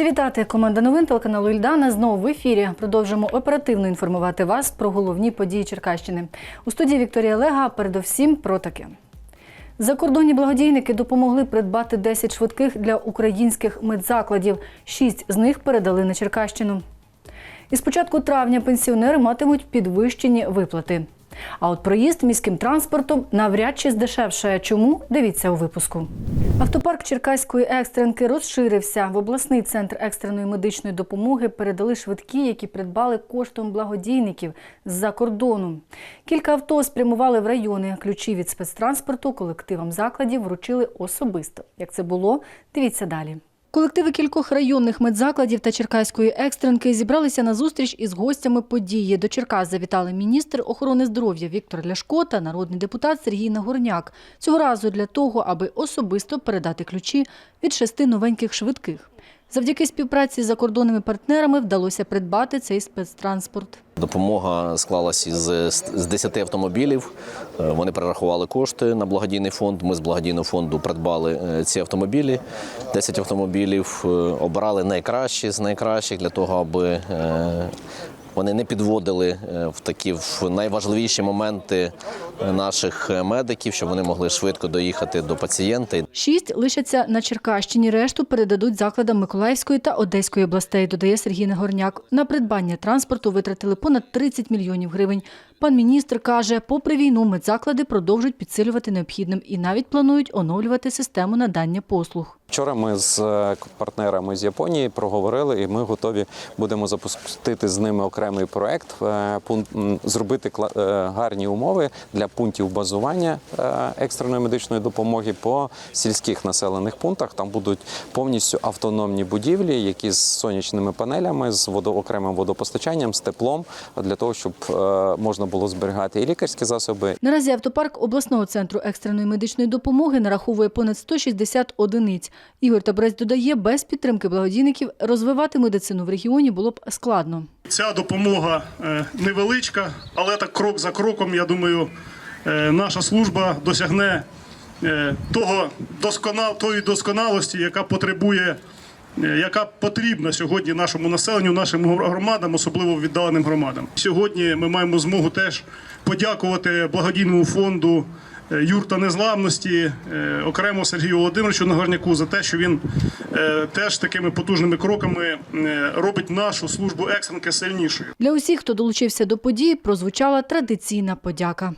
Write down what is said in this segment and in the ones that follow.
Раді вітати команда новин телеканалу Ільдана. Знову в ефірі. Продовжимо оперативно інформувати вас про головні події Черкащини. У студії Вікторія Лега. Передовсім про таке. Закордонні благодійники допомогли придбати 10 швидких для українських медзакладів. Шість з них передали на Черкащину. І з початку травня пенсіонери матимуть підвищені виплати. А от проїзд міським транспортом навряд чи здешевшає. Чому? Дивіться у випуску. Автопарк Черкаської екстренки розширився. В обласний центр екстреної медичної допомоги передали швидкі, які придбали коштом благодійників з-за кордону. Кілька авто спрямували в райони. Ключі від спецтранспорту колективам закладів вручили особисто. Як це було? Дивіться далі. Колективи кількох районних медзакладів та Черкаської екстренки зібралися на зустріч із гостями події. До Черкас завітали міністр охорони здоров'я Віктор Ляшко та народний депутат Сергій Нагорняк. Цього разу для того, аби особисто передати ключі від шести новеньких швидких. Завдяки співпраці з закордонними партнерами вдалося придбати цей спецтранспорт. Допомога склалася з, з 10 автомобілів. Е, Вони перерахували кошти на благодійний фонд. Ми з благодійного фонду придбали е, ці автомобілі. 10 автомобілів обрали обирали найкращі з найкращих для того, аби е, вони не підводили е, в такі в найважливіші моменти е, наших е, медиків, щоб вони могли швидко доїхати до пацієнта. Шість лишаться на Черкащині, решту передадуть закладам Миколаївської та Одеської областей, додає Сергій Нагорняк. На придбання транспорту витратили понад 30 мільйонів гривень. Пан міністр каже, попри війну медзаклади продовжують підсилювати необхідним і навіть планують оновлювати систему надання послуг. Вчора ми з е, партнерами з Японії проговорили, і ми готові будемо запустити з ними окремий проект, е, зробити е, гарні умови для пунктів базування екстреної медичної допомоги по сільських населених пунктах. Там будуть повністю автономні будівлі, які з сонячними панелями, з водо, окремим водопостачанням, з теплом для того, щоб можна було зберігати і лікарські засоби, Наразі автопарк обласного центру екстреної медичної допомоги нараховує понад 160 одиниць. Ігор Табрець додає, без підтримки благодійників розвивати медицину в регіоні було б складно. Ця допомога е, невеличка, але так крок за кроком, я думаю, е, наша служба досягне е, того досконал, тої досконалості, яка потребує, яка потрібна сьогодні нашому населенню, нашим громадам, особливо віддаленим громадам. Сьогодні ми маємо змогу теж подякувати благодійному фонду. е, Юрта незламності, е, окремо Сергію Володимировичу Нагорняку за те, що він е, теж такими потужними кроками е, робить нашу службу екстренки сильнішою. Для усіх, хто долучився до події, прозвучала традиційна подяка.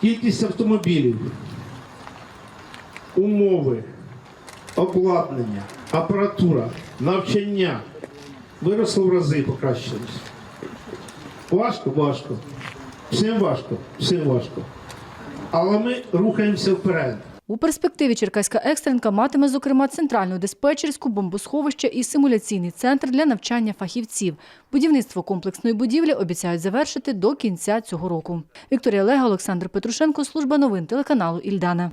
Кількість автомобілів, умови, обладнання, апаратура, навчання виросло в рази, покращилось. Важко, важко. Всім важко, всім важко. Але ми рухаємося вперед. У перспективі Черкаська екстренка матиме, зокрема, центральну диспетчерську, бомбосховище і симуляційний центр для навчання фахівців. Будівництво комплексної будівлі обіцяють завершити до кінця цього року. Вікторія Лега, Олександр Петрушенко, служба новин телеканалу Ільдана.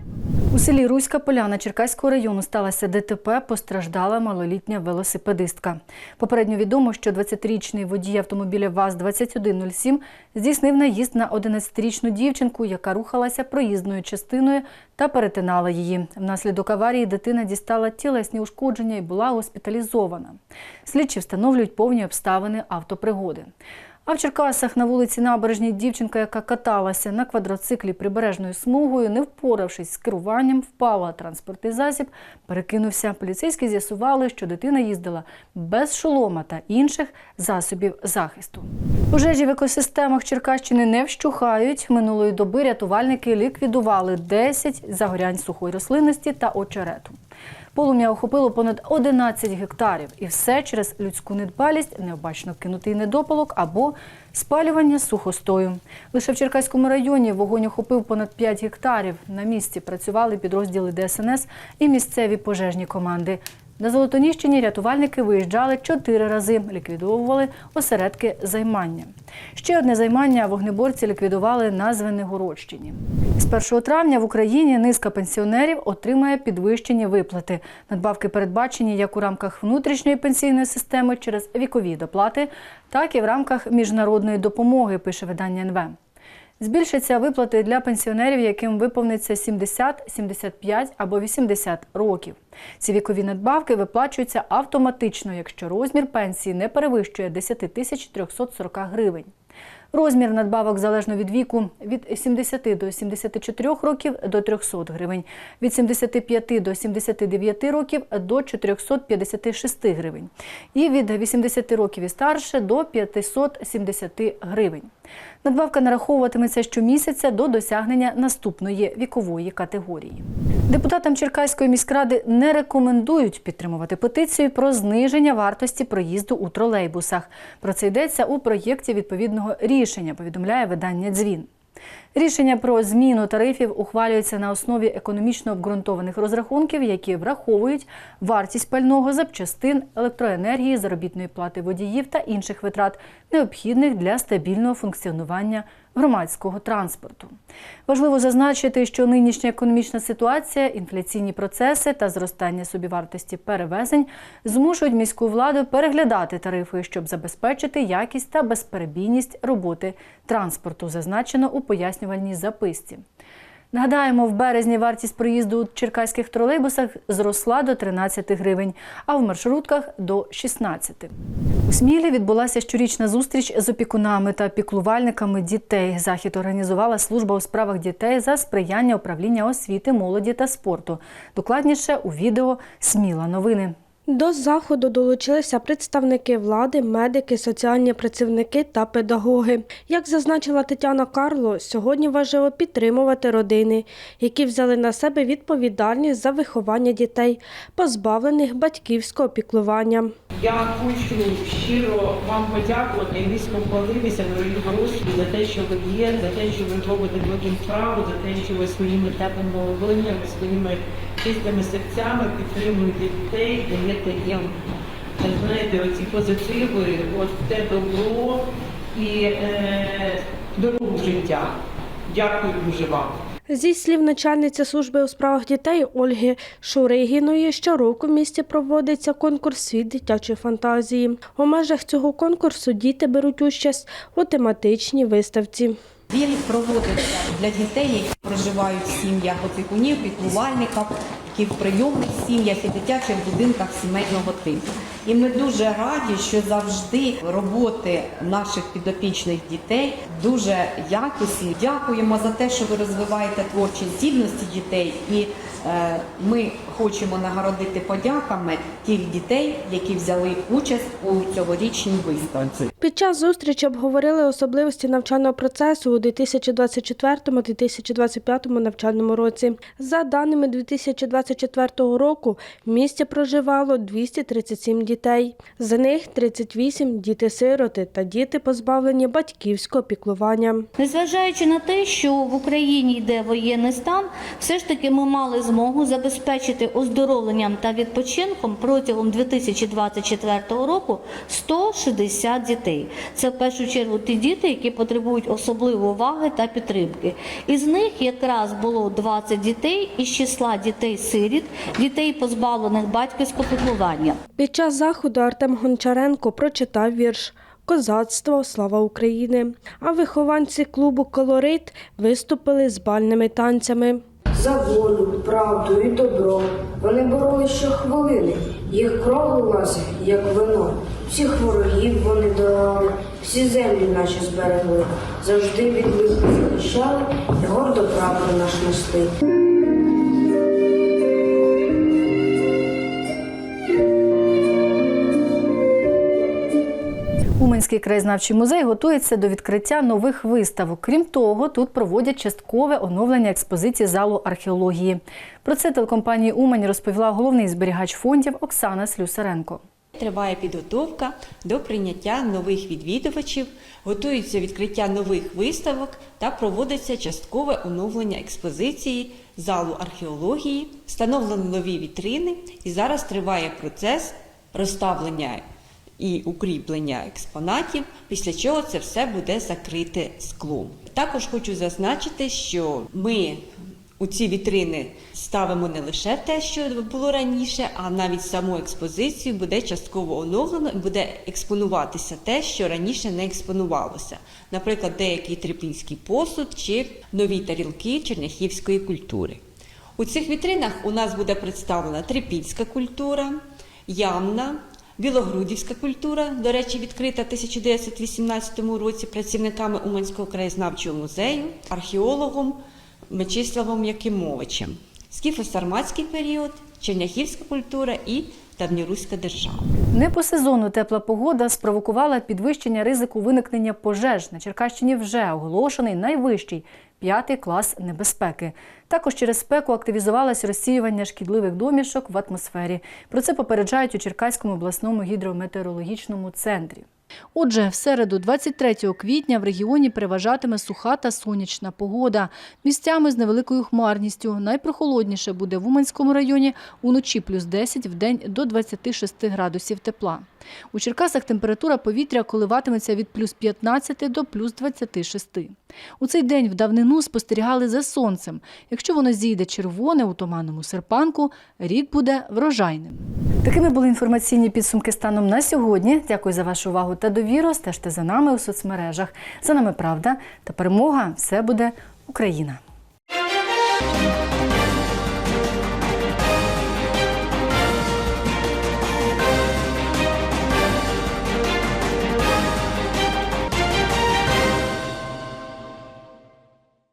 У селі Руська Поляна Черкаського району сталося ДТП, постраждала малолітня велосипедистка. Попередньо відомо, що 20-річний водій автомобіля ВАЗ-2107 здійснив наїзд на 11-річну дівчинку, яка рухалася проїзною частиною та перетинала її. Внаслідок аварії дитина дістала тілесні ушкодження і була госпіталізована. Слідчі встановлюють повні обставини автопригоди. А в Черкасах на вулиці Набережній дівчинка, яка каталася на квадроциклі прибережною смугою, не впоравшись з керуванням, впала. Транспортний засіб перекинувся. Поліцейські з'ясували, що дитина їздила без шолома та інших засобів захисту. Пожежі в екосистемах Черкащини не вщухають. Минулої доби рятувальники ліквідували 10 загорянь сухої рослинності та очерету. Полум'я охопило понад 11 гектарів. І все через людську недбалість, необачно кинутий недопалок або спалювання сухостою. Лише в Черкаському районі вогонь охопив понад 5 гектарів. На місці працювали підрозділи ДСНС і місцеві пожежні команди. На Золотоніщині рятувальники виїжджали чотири рази, ліквідовували осередки займання. Ще одне займання вогнеборці ліквідували на Звенигородщині. З З 1 травня в Україні низка пенсіонерів отримає підвищені виплати. Надбавки передбачені як у рамках внутрішньої пенсійної системи через вікові доплати, так і в рамках міжнародної допомоги, пише видання НВ. Збільшаться виплати для пенсіонерів, яким виповниться 70, 75 або 80 років. Ці вікові надбавки виплачуються автоматично, якщо розмір пенсії не перевищує 10 тисяч 340 гривень. Розмір надбавок залежно від віку від 70 до 74 років до 300 гривень, від 75 до 79 років до 456 гривень і від 80 років і старше до 570 гривень. Надбавка нараховуватиметься щомісяця до досягнення наступної вікової категорії. Депутатам Черкаської міськради не рекомендують підтримувати петицію про зниження вартості проїзду у тролейбусах. Про це йдеться у проєкті відповідного рішення, повідомляє видання Дзвін. Рішення про зміну тарифів ухвалюється на основі економічно обґрунтованих розрахунків, які враховують вартість пального запчастин, електроенергії, заробітної плати водіїв та інших витрат, необхідних для стабільного функціонування громадського транспорту. Важливо зазначити, що нинішня економічна ситуація, інфляційні процеси та зростання собівартості перевезень змушують міську владу переглядати тарифи, щоб забезпечити якість та безперебійність роботи транспорту, зазначено у пояснювальній записці. Нагадаємо, в березні вартість проїзду у черкаських тролейбусах зросла до 13 гривень, а в маршрутках до 16. У Смілі відбулася щорічна зустріч з опікунами та піклувальниками дітей. Захід організувала служба у справах дітей за сприяння управління освіти, молоді та спорту. Докладніше у відео Сміла новини. До заходу долучилися представники влади, медики, соціальні працівники та педагоги. Як зазначила Тетяна Карло, сьогодні важливо підтримувати родини, які взяли на себе відповідальність за виховання дітей, позбавлених батьківського піклування. Я хочу щиро вам подякувати і низько вхвалитися, дорогі дорослі, за те, що ви є, за те, що ви робите велику справу, за те, що ви своїми теплими волиннями, своїми чистими серцями підтримуєте дітей, даєте їм, знаєте, оці позитиви, от те добро і е, дорогу життя. Дякую дуже вам. Зі слів начальниці служби у справах дітей Ольги Шуригіної, щороку в місті проводиться конкурс світ дитячої фантазії. У межах цього конкурсу діти беруть участь у тематичній виставці. Він проводиться для дітей, які проживають в сім'ях опікунів, піклувальників, які в прийомних сім'ях і дитячих будинках сімейного типу. І ми дуже раді, що завжди роботи наших підопічних дітей дуже якісні. Дякуємо за те, що ви розвиваєте творчі здібності дітей, і е, ми хочемо нагородити подяками тих дітей, які взяли участь у цьогорічній виставці. Під час зустрічі обговорили особливості навчального процесу у 2024-2025 навчальному році. За даними 2024 року, в місті проживало 237 дітей. З них 38 – діти-сироти та діти, позбавлені батьківського піклування. Незважаючи на те, що в Україні йде воєнний стан, все ж таки ми мали змогу забезпечити оздоровленням та відпочинком протягом 2024 року 160 дітей. Це в першу чергу ті діти, які потребують особливої уваги та підтримки. Із них якраз було 20 дітей із числа дітей-сиріт, дітей позбавлених батьківського піклування. Під час заходу Артем Гончаренко прочитав вірш Козацтво, слава України. А вихованці клубу Колорит виступили з бальними танцями. За волю, правду і добро. Вони боролись щохвилини, їх кров лилася, як вино. Всіх ворогів вони долали, всі землі наші зберегли, завжди від лиху захищали і гордо правду наш нести. Уманський краєзнавчий музей готується до відкриття нових виставок. Крім того, тут проводять часткове оновлення експозиції залу археології. Про це телекомпанії Умань розповіла головний зберігач фондів Оксана Слюсаренко. Триває підготовка до прийняття нових відвідувачів, готується відкриття нових виставок та проводиться часткове оновлення експозиції залу археології, встановлено нові вітрини і зараз триває процес розставлення і укріплення експонатів, після чого це все буде закрите склом. Також хочу зазначити, що ми у ці вітрини ставимо не лише те, що було раніше, а навіть саму експозицію буде частково оновлено і буде експонуватися те, що раніше не експонувалося. Наприклад, деякий трипільський посуд чи нові тарілки черняхівської культури. У цих вітринах у нас буде представлена трипільська культура, ямна, білогрудівська культура, до речі, відкрита в 1918 році працівниками Уманського краєзнавчого музею, археологом Мечиславом Якимовичем, скіфо-сарматський період, черняхівська культура і давньоруська держава. Не по сезону тепла погода спровокувала підвищення ризику виникнення пожеж. На Черкащині вже оголошений найвищий п'ятий клас небезпеки. Також через спеку активізувалось розсіювання шкідливих домішок в атмосфері. Про це попереджають у Черкаському обласному гідрометеорологічному центрі. Отже, в середу, 23 квітня, в регіоні переважатиме суха та сонячна погода. Місцями з невеликою хмарністю. Найпрохолодніше буде в Уманському районі уночі плюс 10, в день до 26 градусів тепла. У Черкасах температура повітря коливатиметься від плюс 15 до плюс 26. У цей день в давнину спостерігали за сонцем. Якщо воно зійде червоне у туманному серпанку, рік буде врожайним. Такими були інформаційні підсумки станом на сьогодні. Дякую за вашу увагу та довіру. Стежте за нами у соцмережах. За нами правда та перемога. Все буде Україна.